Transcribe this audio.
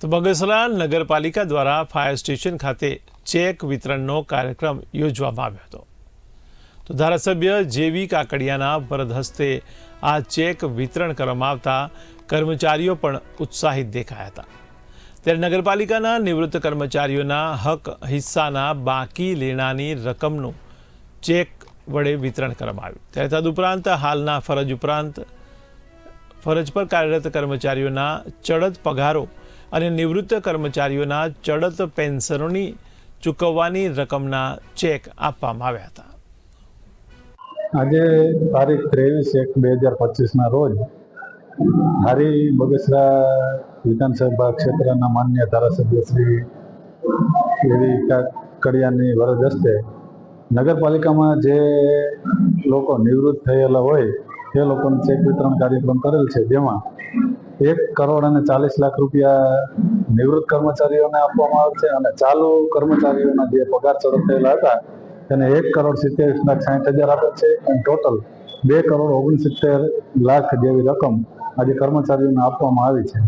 તો બગસરા નગરપાલિકા દ્વારા ફાયર સ્ટેશન ખાતે ચેક વિતરણનો કાર્યક્રમ યોજવામાં આવ્યો હતો. તો ધારાસભ્ય જેવી કાકડિયાના વરદ હસ્તે આ ચેક વિતરણ કરવામાં આવતા કર્મચારીઓ પણ ઉત્સાહિત દેખાયા હતા. ત્યારે નગરપાલિકાના નિવૃત્ત કર્મચારીઓના હક હિસ્સાના બાકી લેણાની રકમનું ચેક વડે વિતરણ કરવામાં આવ્યું. ત્યારે તદુપરાંત હાલના ફરજ ઉપરાંત ફરજ પર કાર્યરત કર્મચારીઓના ચડત પગારો અને નિવૃત્ત કર્મચારીઓના ચડત પેન્શનોની ચૂકવવાની રકમના ચેક આપવામાં આવ્યા હતા. આજે તારીખ ત્રેવીસ એક બે હજાર પચીસના રોજ હારી બગસરા વિધાનસભા ક્ષેત્રના માન્ય ધારાસભ્ય શ્રી એવી કડિયાની વરદ હસ્તે નગરપાલિકામાં જે લોકો નિવૃત્ત થયેલા હોય, તે લોકોનું ચેક વિતરણ કાર્યક્રમ કરેલ છે. જેમાં એક કરોડ અને ચાલીસ લાખ રૂપિયા નિવૃત્ત કર્મચારીઓને આપવામાં આવે છે અને ચાલુ કર્મચારીઓના જે પગાર ચડત થયેલા હતા, તેને એક કરોડ સિત્તેર લાખ સાઠ હજાર આપે છે. અને ટોટલ બે કરોડ ઓગણસિત્તેર લાખ જેવી રકમ આજે કર્મચારીઓને આપવામાં આવી છે.